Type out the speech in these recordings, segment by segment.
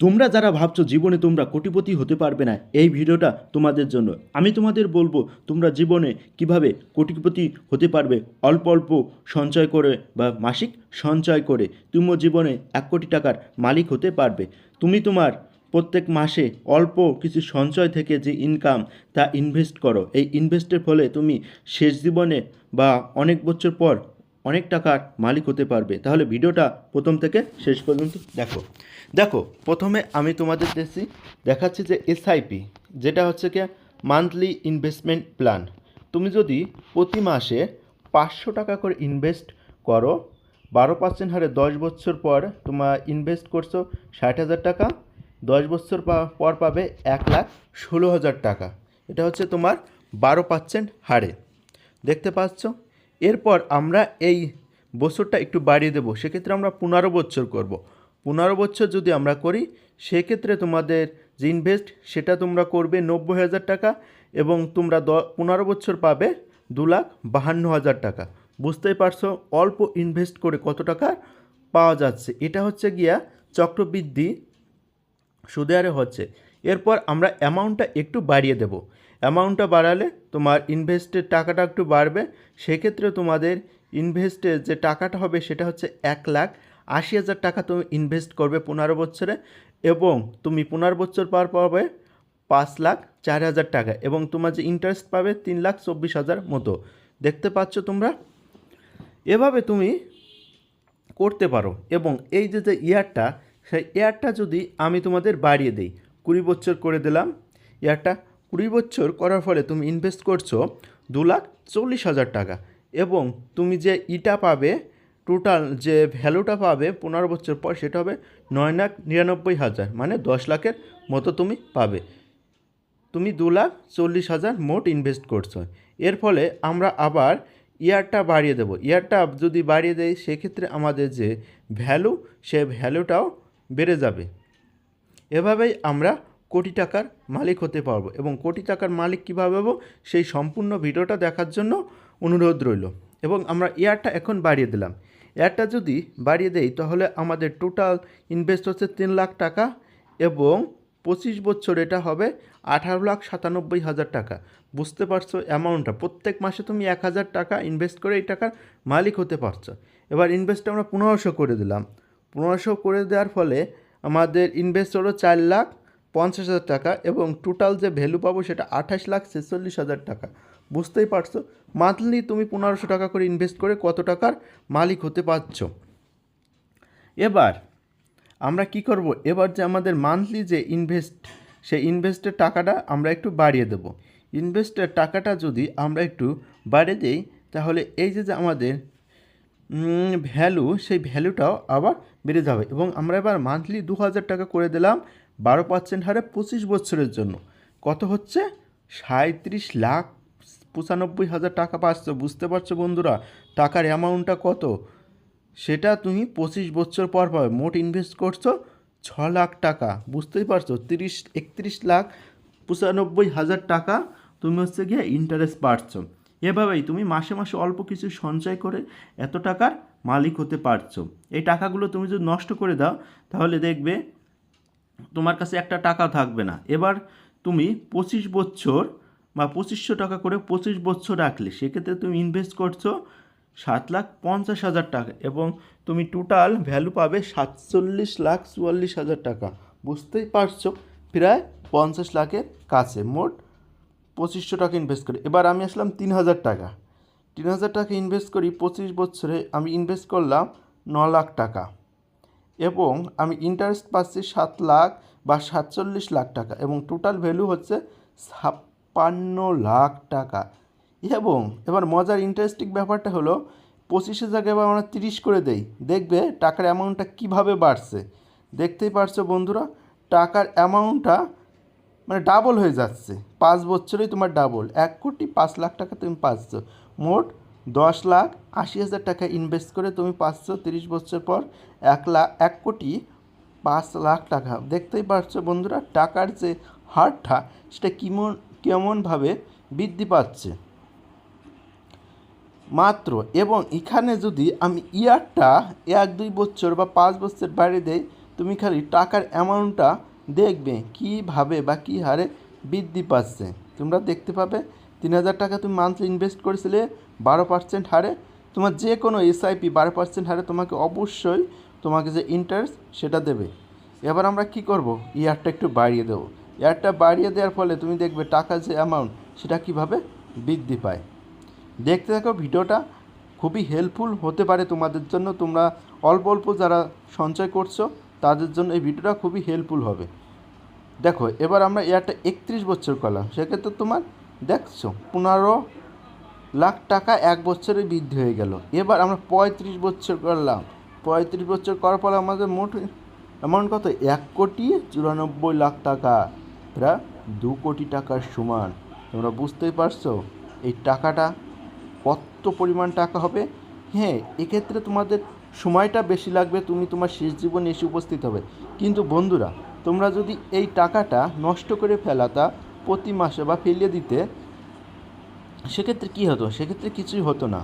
তোমরা যারা ভাবছ জীবনে তোমরা কোটিপতি হতে পারবে না, এই ভিডিওটা তোমাদের জন্য। আমি তোমাদের বলব, তোমরা জীবনে কীভাবে কোটিপতি হতে পারবে? অল্প অল্প সঞ্চয় করে বা মাসিক সঞ্চয় করে তুমিও জীবনে এক কোটি টাকার মালিক হতে পারবে। তুমি তোমার প্রত্যেক মাসে অল্প কিছু সঞ্চয় থেকে যে ইনকাম তা ইনভেস্ট করো। এই ইনভেস্টের ফলে তুমি শেষ জীবনে বা অনেক বছর পর অনেক টাকার মালিক হতে পারবে। তাহলে ভিডিওটা প্রথম থেকে শেষ পর্যন্ত দেখো। দেখো, প্রথমে আমি তোমাদের দেখছি দেখাচ্ছি যে এসআইপি যেটা হচ্ছে কি মান্থলি ইনভেস্টমেন্ট প্ল্যান তুমি যদি প্রতি মাসে পাঁচশো টাকা করে ইনভেস্ট করো, বারো পার্সেন্ট হারে দশ বছর পর তোমার ইনভেস্ট করছ ষাট হাজার টাকা, দশ বছর পর পাবে এক লাখ ষোলো হাজার টাকা। এটা হচ্ছে তোমার বারো পার্সেন্ট হারে। দেখতে পাচ্ছ? এরপর আমরা এই বছরটা একটু বাড়িয়ে দেবো। সেক্ষেত্রে আমরা পনেরো বছর করব। পনেরো বছর যদি আমরা করি, সেক্ষেত্রে তোমাদের যে ইনভেস্ট সেটা তোমরা করবে নব্বই হাজার টাকা এবং তোমরা দ পনেরো বছর পাবে দু লাখ বাহান্ন হাজার টাকা। বুঝতেই পারছ? অল্প ইনভেস্ট করে কত টাকা পাওয়া যাচ্ছে? এটা হচ্ছে গিয়া চক্রবৃদ্ধি সুদে হারে হচ্ছে। এরপর আমরা অ্যামাউন্টটা একটু বাড়িয়ে দেব। অ্যামাউন্টটা বাড়ালে তোমার ইনভেস্টের টাকাটা একটু বাড়বে। সেক্ষেত্রে তোমাদের ইনভেস্টের যে টাকাটা হবে সেটা হচ্ছে এক লাখ আশি হাজার টাকা তুমি ইনভেস্ট করবে পনেরো বছরে এবং তুমি পনেরো বছর পর পাবে পাঁচ লাখ চার হাজার টাকা এবং তোমার যে ইন্টারেস্ট পাবে তিন লাখ চব্বিশ হাজার মতো। দেখতে পাচ্ছ তোমরা? এভাবে তুমি করতে পারো এবং এই যে যে ইয়ারটা সেই ইয়ারটা যদি আমি তোমাদের বাড়িয়ে দিই কুড়ি বছর করে দিলাম। ইয়ারটা কুড়ি বছর করার ফলে তুমি ইনভেস্ট করছ দু লাখ চল্লিশ হাজার টাকা এবং তুমি যে ইটা পাবে টোটাল যে ভ্যালুটা পাবে পনেরো বছর পর সেটা হবে নয় লাখ নিরানব্বই হাজার মানে দশ লাখের মতো তুমি পাবে। তুমি দু লাখ চল্লিশ হাজার মোট ইনভেস্ট করছ। এর ফলে আমরা আবার ইয়ারটা বাড়িয়ে দেবো। ইয়ারটা যদি বাড়িয়ে দেয়, সেক্ষেত্রে আমাদের যে ভ্যালু সে ভ্যালুটাও বেড়ে যাবে। এভাবেই আমরা কোটি টাকার মালিক হতে পারব এবং কোটি টাকার মালিক কীভাবে হব সেই সম্পূর্ণ ভিডিওটা দেখার জন্য অনুরোধ রইল। এবং আমরা এয়ারটা এখন বাড়িয়ে দিলাম। এয়ারটা যদি বাড়িয়ে দেই, তাহলে আমাদের টোটাল ইনভেস্ট হচ্ছে তিন লাখ টাকা এবং পঁচিশ বছর এটা হবে আঠারো লাখ সাতানব্বই হাজার টাকা। বুঝতে পারছ অ্যামাউন্টটা প্রত্যেক মাসে তুমি এক হাজার টাকা ইনভেস্ট করে এই টাকার মালিক হতে পারছ। এবার ইনভেস্টটা আমরা পনেরোশো করে দিলাম। পনেরোশো করে দেওয়ার ফলে আমাদের ইনভেস্ট হলো চার লাখ পঞ্চাশ হাজার টাকা এবং টোটাল যে ভ্যালু পাবো সেটা আঠাশ লাখ ছেচল্লিশ হাজার টাকা। বুঝতেই পারছ? মান্থলি তুমি পনেরোশো টাকা করে ইনভেস্ট করে কত টাকার মালিক হতে পারছ? এবার আমরা কি করব? এবার যে আমাদের মান্থলি যে ইনভেস্ট সেই ইনভেস্টের টাকাটা আমরা একটু বাড়িয়ে দেব। ইনভেস্টের টাকাটা যদি আমরা একটু বাড়িয়ে দিই, তাহলে এই যে যে আমাদের ভ্যালু সেই ভ্যালুটাও আবার বেড়ে যাবে। এবং আমরা এবার মান্থলি দু হাজার টাকা করে দিলাম বারো পার্সেন্ট হারে পঁচিশ বছরের জন্য। কত হচ্ছে? সাঁত্রিশ লাখ পঁচানব্বই হাজার টাকা পাচ্ছ। বুঝতে পারছ বন্ধুরা? টাকার অ্যামাউন্টটা কত? সেটা তুমি পঁচিশ বছর পর পাবে। মোট ইনভেস্ট করছ ছ লাখ টাকা। বুঝতেই পারছ? তিরিশ, একত্রিশ লাখ পঁচানব্বই হাজার টাকা তুমি হচ্ছে গিয়ে ইন্টারেস্ট পাচ্ছ এভাবেই তুমি মাসে মাসে অল্প কিছু সঞ্চয় করে এত টাকার মালিক হতে পারছ। এই টাকাগুলো তুমি যদি নষ্ট করে দাও, তাহলে দেখবে তোমার কাছে একটা টাকা থাকবে না। এবার তুমি পঁচিশ বছর বা পঁচিশশো টাকা করে পঁচিশ বছর রাখলে, সেক্ষেত্রে তুমি ইনভেস্ট করছ সাত লাখ পঞ্চাশ হাজার টাকা এবং তুমি টোটাল ভ্যালু পাবে সাতচল্লিশ লাখ চুয়াল্লিশ হাজার টাকা। বুঝতেই পারছ? প্রায় পঞ্চাশ লাখের কাছে। মোট পঁচিশশো টাকা ইনভেস্ট করি। এবার আমি আসলাম তিন হাজার টাকা। তিন হাজার টাকা ইনভেস্ট করি, পঁচিশ বছরে আমি ইনভেস্ট করলাম ন লাখ টাকা। এবং আমি ইন্টারেস্ট পাচ্ছি সাত লাখ বা সাতচল্লিশ লাখ টাকা এবং টোটাল ভ্যালু হচ্ছে ছাপ্পান্ন লাখ টাকা। এবং এবার মজার ইন্টারেস্টিং ব্যাপারটা হলো পঁচিশের জায়গায় এবার আমরা তিরিশ করে দেই। দেখবে টাকার অ্যামাউন্টটা কীভাবে বাড়ছে? দেখতেই পারছ বন্ধুরা, টাকার অ্যামাউন্টটা মানে ডাবল হয়ে যাচ্ছে। পাঁচ বছরেই তোমার ডাবল এক কোটি পাঁচ লাখ টাকা তুমি পাচ্ছ। মোট দশ লাখ আশি হাজার টাকা ইনভেস্ট করে তুমি পাচ্ছ তিরিশ বছর পর এক লাখ এক কোটি পাঁচ লাখ টাকা। দেখতেই পারছ বন্ধুরা, টাকার যে হারটা, সেটা কেমন, কেমনভাবে বৃদ্ধি পাচ্ছে। মাত্র, এবং এখানে যদি আমি ইয়ারটা এক দুই বছর বা পাঁচ বছর বাইরে দেই, তুমি খালি টাকার অ্যামাউন্টটা দেখবে কীভাবে বা কী হারে বৃদ্ধি পাচ্ছে। তোমরা দেখতে পাবে, তিন হাজার টাকা তুমি মান্থলি ইনভেস্ট করেছিলে, বারো পার্সেন্ট হারে। তোমার যে কোনো এসআইপি বারো পার্সেন্ট হারে তোমাকে অবশ্যই তোমাকে যে ইন্টারেস্ট সেটা দেবে। এবার আমরা কি করব? ইয়ারটা একটু বাড়িয়ে দেবো। ইয়ারটা বাড়িয়ে দেওয়ার ফলে তুমি দেখবে টাকা যে অ্যামাউন্ট সেটা কীভাবে বৃদ্ধি পায়। দেখতে থাকো, ভিডিওটা খুবই হেল্পফুল হতে পারে তোমাদের জন্য। তোমরা অল্প অল্প যারা সঞ্চয় করছ তাদের জন্য এই ভিডিওটা খুবই হেল্পফুল হবে। দেখো, এবার আমরা ইয়ারটা একত্রিশ বছর করলাম। সেক্ষেত্রে তোমার দেখছ, পনেরো লাখ টাকা এক বছরে বৃদ্ধি হয়ে গেল। এবার আমরা পঁয়ত্রিশ বছর করলাম। পঁয়ত্রিশ বছর করার ফলে আমাদের মোট অ্যামাউন্ট কত? এক কোটি চুরানব্বই লাখ টাকা। প্রায় দু কোটি টাকার সমান। তোমরা বুঝতেই পারছ, এই টাকাটা কত পরিমাণ টাকা হবে? হ্যাঁ এক্ষেত্রে তোমাদের সময়টা বেশি লাগবে, তুমি তোমার শেষ জীবনে এসে উপস্থিত হবে। কিন্তু বন্ধুরা, তোমরা যদি এই টাকাটা নষ্ট করে ফেলাতা, প্রতি মাসে বা ফেলিয়ে দিতে, সেক্ষেত্রে কী হতো? সেক্ষেত্রে কিছুই হতো না।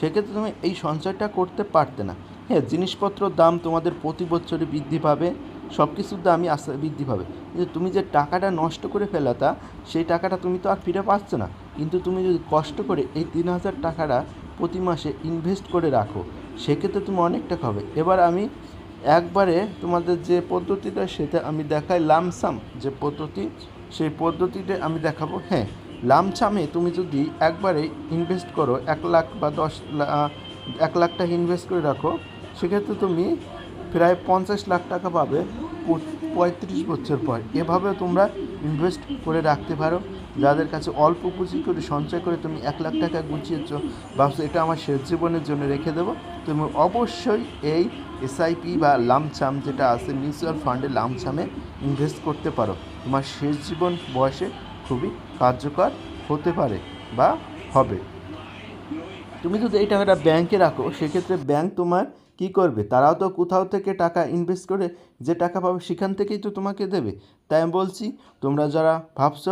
সেক্ষেত্রে তুমি এই সঞ্চয়টা করতে পারতে না। হ্যাঁ জিনিসপত্রর দাম তোমাদের প্রতি বছরে বৃদ্ধি পাবে সব কিছুর দামই আস্তে বৃদ্ধি পাবে। কিন্তু তুমি যে টাকাটা নষ্ট করে ফেলাতা, সেই টাকাটা তুমি তো আর ফিরে পাচ্ছ না। কিন্তু তুমি যদি কষ্ট করে এই তিন হাজার টাকাটা প্রতি মাসে ইনভেস্ট করে রাখো সেক্ষেত্রে তুমি অনেকটা হবে এবার আমি একবারে তোমাদের যে পদ্ধতিটা সেটা আমি দেখাই লামসাম যে পদ্ধতি। সেই পদ্ধতিতে আমি দেখাবো। হ্যাঁ লামসামে তুমি যদি একবারে ইনভেস্ট করো এক লাখ বা দশ এক লাখ টাকা ইনভেস্ট করে রাখো, সেক্ষেত্রে তুমি প্রায় পঞ্চাশ লাখ টাকা পাবে পঁয়ত্রিশ বছর পর। এভাবে তোমরা ইনভেস্ট করে রাখতে পারো। যাদের কাছে অল্প পুঁজি করে সঞ্চয় করে তুমি এক লাখ টাকা গুছিয়েছ, ভাবছ এটা আমার শেষ জীবনের জন্য রেখে দেবো, তুমি অবশ্যই এই এসআইপি বা লামছাম যেটা আছে মিউচুয়াল ফান্ডে লামছামে ইনভেস্ট করতে পারো। তোমার শেষ জীবন বয়সে খুবই কার্যকর হতে পারে বা হবে। তুমি যদি এই টাকাটা ব্যাংকে রাখো, সেক্ষেত্রে ব্যাংক তোমার কি করবে? তারাও তো কোথাও থেকে টাকা ইনভেস্ট করে যে টাকা পাবে, সেখান থেকেই তো তোমাকে দেবে। তাই আমি বলছি, তোমরা যারা ভাবছ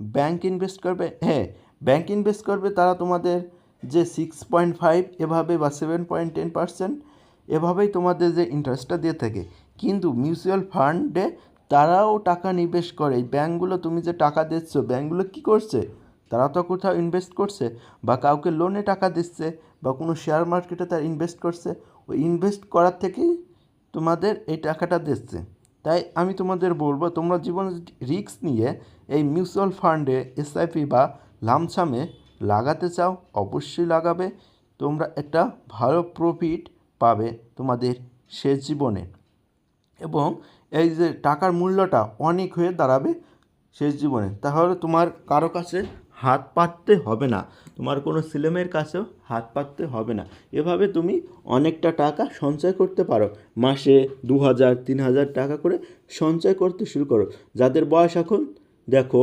ব্যাংক ইনভেস্ট করবে? হ্যাঁ ব্যাংক ইনভেস্ট করবে তারা তোমাদের যে সিক্স পয়েন্ট ফাইভ এভাবে বা সেভেন পয়েন্ট টেন পার্সেন্ট এভাবেই তোমাদের যে ইন্টারেস্টটা দিয়ে থাকে। কিন্তু মিউচুয়াল ফান্ডে তারাও টাকা নিবেশ করে। এই তুমি যে টাকা দিচ্ছ ব্যাঙ্কগুলো কী করছে? তারা তো কোথাও ইনভেস্ট করছে বা কাউকে লোনে টাকা দিচ্ছে বা কোনো শেয়ার মার্কেটে তারা ইনভেস্ট করছে। ওই ইনভেস্ট করার থেকেই তোমাদের এই টাকাটা দিচ্ছে। তাই আমি তোমাদের বলব, তোমরা জীবনে রিস্ক নিয়ে এই মিউচুয়াল ফান্ডে এসআইপি বা লামসামে লাগাতে চাও, অবশ্যই লাগাবে। তোমরা একটা ভালো প্রফিট পাবে তোমাদের শেষ জীবনে। এবং এই যে টাকার মূল্যটা অনেক হয়ে দাঁড়াবে শেষ জীবনে। তাহলে তোমার কারও কাছে হাত পাততে হবে না। তোমার কোনো ছেলেমেয়ের কাছেও হাত পাততে হবে না। এভাবে তুমি অনেকটা টাকা সঞ্চয় করতে পারো। মাসে দু হাজার, তিন হাজার টাকা করে সঞ্চয় করতে শুরু করো। যাদের বয়স এখন দেখো,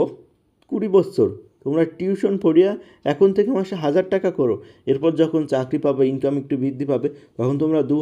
কুড়ি বছর, তোমরা টিউশন পড়িয়া এখন থেকে মাসে হাজার টাকা করো। এরপর যখন চাকরি পাবে ইনকাম একটু বৃদ্ধি পাবে, তখন তোমরা দু